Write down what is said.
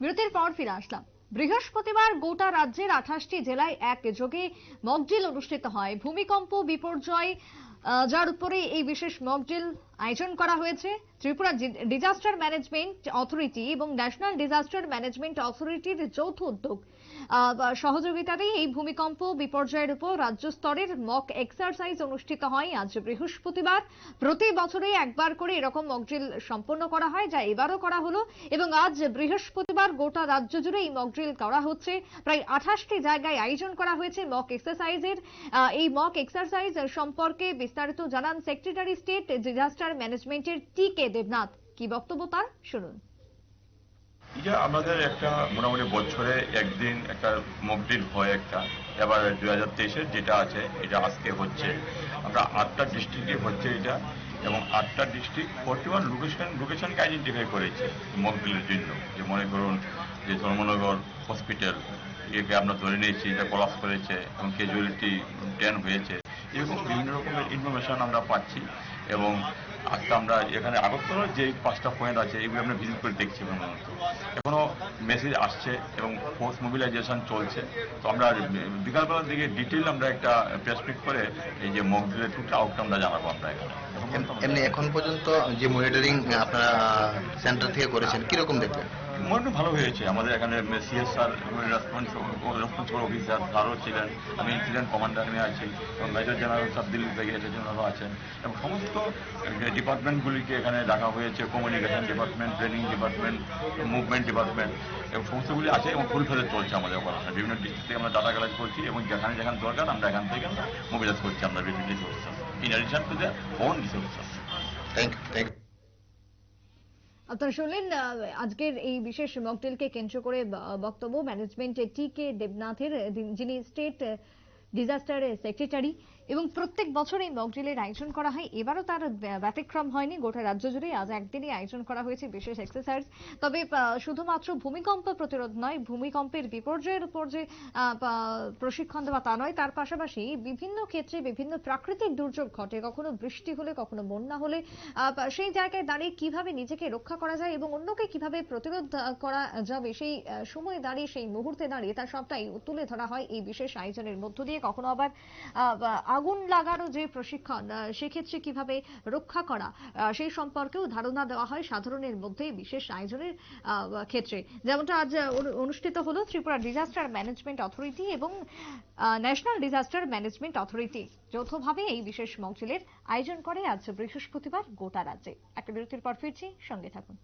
বিরতির পর ফিরে আসলাম। বৃহস্পতিবার গোটা রাজ্যের আঠাশটি জেলায় একযোগে মকড্রিল অনুষ্ঠিত হয়। ভূমিকম্প, বিপর্যয় যার উপরে এই বিশেষ মকড্রিল আয়োজন করা হয়েছে। ত্রিপুরা ডিজাস্টার ম্যানেজমেন্ট অথরিটি এবং ন্যাশনাল ডিজাস্টার ম্যানেজমেন্ট অথরিটির যৌথ উদ্যোগ। সহযোগিতাতেই এই ভূমিকম্প বিপর্যয়ের উপর রাজ্য স্তরের মক এক্সারসাইজ অনুষ্ঠিত হয় আজ বৃহস্পতিবার। প্রতি বছরে একবার করে এরকম মকড্রিল সম্পন্ন করা হয়, যা এবারও করা হলো এবং আজ বৃহস্পতিবার গোটা রাজ্য জুড়ে এই মকড্রিল করা হচ্ছে। প্রায় আঠাশটি জায়গায় আয়োজন করা হয়েছে মক এক্সারসাইজের এই মক এক্সারসাইজ সম্পর্কে বিস্তারিত জানান সেক্রেটারি স্টেট ডিজাস্টার ম্যানেজমেন্টের টি কে দেবনাথ। কি বক্তব্য তার? শুনুন। এটা আমাদের একটা মোটামুটি বছরে একদিন একটা মকডিল হয় একটা। এবার দুই হাজার তেইশের যেটা আছে, এটা আজকে হচ্ছে। আমরা আটটা ডিস্ট্রিক্টে হচ্ছে এটা এবং আটটা ডিস্ট্রিক্ট ফোর্টি ওয়ান লোকেশন লোকেশনকে আইডেন্টিফাই করেছে মকডিলের জন্য। যে মনে করুন যে ধর্মনগর হসপিটাল একে আমরা ধরে নিয়েছি, এটা কলাপ করেছে এবং ক্যাজুয়ালিটি টেন হয়েছে। এরকম বিভিন্ন রকমের ইনফরমেশন আমরা পাচ্ছি এবং আজকে আমরা এখানে আগত যে পাঁচটা পয়েন্ট আছে এগুলো আমরা ভিজিট করে দেখছি এখনও এখনও মেসেজ আসছে এবং ফোর্স মোবিলাইজেশন চলছে। তো আমরা বিকালবেলার দিকে ডিটেল আমরা একটা প্রেসপিক করে এই যে মকডিলের টুটা আউটকামটা জানাব আমরা এখানে। আমরা- এমনি এখন পর্যন্ত যে মনিটরিং আপনারা সেন্টার থেকে করেছেন, কীরকম দেখলেন? মোটামুটি ভালো হয়েছে। আমাদের এখানে সিএসআর রেসপন্স রেসপন্সিবল অফিসার তারও ছিলেন। আমি ইনসিডেন্ট কমান্ডার আমি আছি এবং মেজর জেনারেল সব দিল্লি থেকে এসেছেন আছেন। এবং সমস্ত ডিপার্টমেন্টগুলিকে এখানে ডাকা হয়েছে communication department training department movement department এবং সমস্তগুলি আছে এবং ফুল ফেলে চলছে আমাদের অপারেশন বিভিন্ন ডিস্ট্রিক্ট থেকে আমরা ডাটা কালেক্ট করছি এবং যেখানে যেখানে দরকার আমরা এখান থেকে আমরা মোবিলাইজ করছি, আমরা বিভিন্ন resources in addition to the own resources thank you thank you আপনারা শুনলেন আজকের এই বিশেষ মকটেলকে কেন্দ্র করে বক্তব্য ম্যানেজমেন্ট টি কে দেবনাথের, যিনি- স্টেট ডিজাস্টার সেক্রেটারি। এবং প্রত্যেক বছর এই মকড্রিলের আয়োজন করা হয়। এবারও তার ব্যতিক্রম হয়নি। গোটা রাজ্য জুড়ে আজ একদিনই আয়োজন করা হয়েছে বিশেষ এক্সারসাইজ তবে শুধুমাত্র ভূমিকম্প প্রতিরোধ নয়, ভূমিকম্পের বিপর্যয়ের উপর যে প্রশিক্ষণ দেওয়া তা নয়, তার পাশাপাশি বিভিন্ন ক্ষেত্রে বিভিন্ন প্রাকৃতিক দুর্যোগ ঘটে। কখনো বৃষ্টি হলে, কখনো বন্যা হলে সেই জায়গায় দাঁড়িয়ে কীভাবে নিজেকে রক্ষা করা যায় এবং অন্যকে কীভাবে প্রতিরোধ করা যাবে, সেই সময়ে দাঁড়িয়ে, সেই মুহূর্তে দাঁড়িয়ে তার সবটাই তুলে ধরা হয় এই বিশেষ আয়োজনের মধ্য দিয়ে। কখনো আবার আগুন লাগারও যে প্রশিক্ষণ সেক্ষেত্রে কীভাবে রক্ষা করা সেই সম্পর্কেও ধারণা দেওয়া হয় সাধারণের মধ্যে বিশেষ আয়োজনের ক্ষেত্রে। যেমনটা আজ অনু- অনুষ্ঠিত হলো ত্রিপুরা ডিজাস্টার ম্যানেজমেন্ট অথরিটি এবং ন্যাশনাল ডিজাস্টার ম্যানেজমেন্ট অথরিটি যৌথভাবে এই বিশেষ মকজিলের আয়োজন করে আজ বৃহস্পতিবার গোটা রাজ্যে। একটা বিরতির পর ফিরছি, সঙ্গে থাকুন।